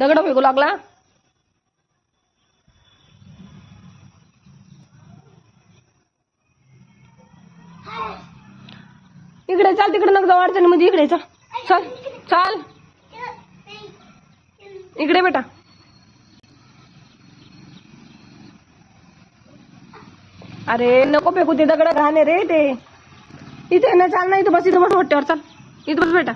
दगड फेकू लागला? इकडे चाल तिकडे नका जाऊ अडचणी म्हणजे इकडे चल. चल चाल. इकडे बेटा. अरे नको फेकू ते दगड. घाणे रे ते. इथे ना चाल ना इथं बस इथं बस वाटत्यावर चाल. इथं बस बेटा.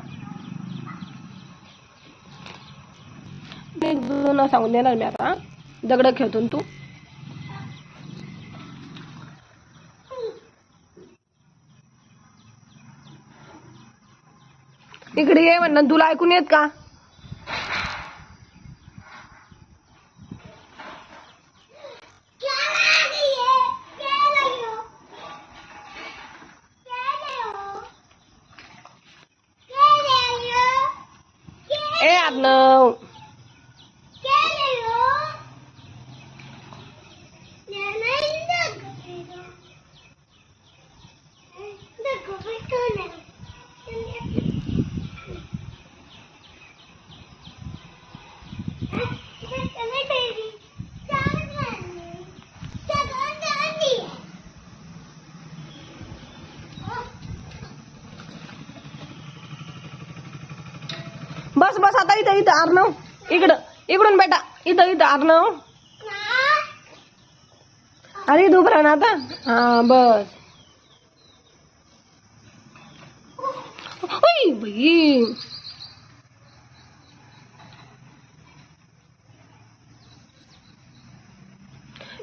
एक जुनं सांगून देणार मी आता. दगड खेळतून तू. इकडे ये म्हणणं तुला ऐकून येत का? ए अर्णव बस बस आता इथं इथं अर्णव इकडं इकडून बेटा इथं इथं अर्णव अरे इथं उभं राहा ना आता हा बस ओय बाई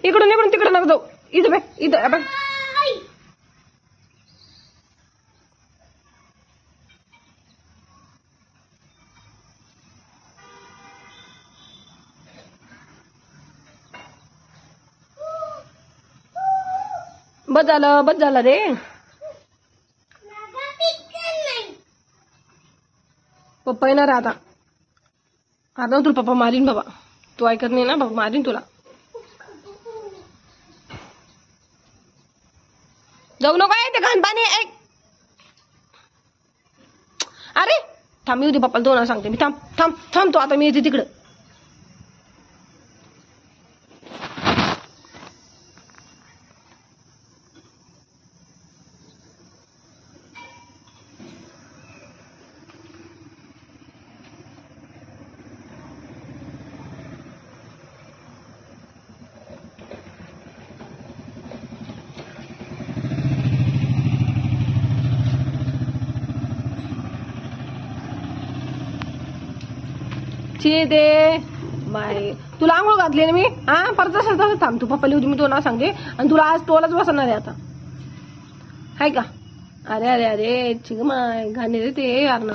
इकडून इकडून तिकडे नका जाऊ इथं बे इथं बघ बस झालं बस झालं रे. पप्पा येणार आता. आता तुला पप्पा मारीन बाबा. तू ऐकत नाही ना बाबा मारीन तुला. जाऊ नको आहे ते घाण पाणी. ऐक अरे थांब मी उद्या पप्पाला दोन सांगते मी. थांब थांब थांब तू आता मी येते तिकडं. ची दे. बाय तुला आंघोळ घातली ना मी? हा? परत तसं तसं थांब. तू पप्पा लिहू मी तो नाव सांगते. आणि तुला आज टोलाच बसणार आहे आता. हाय का? अरे अरे अरे. चिग माय घाणे रे ते यार ना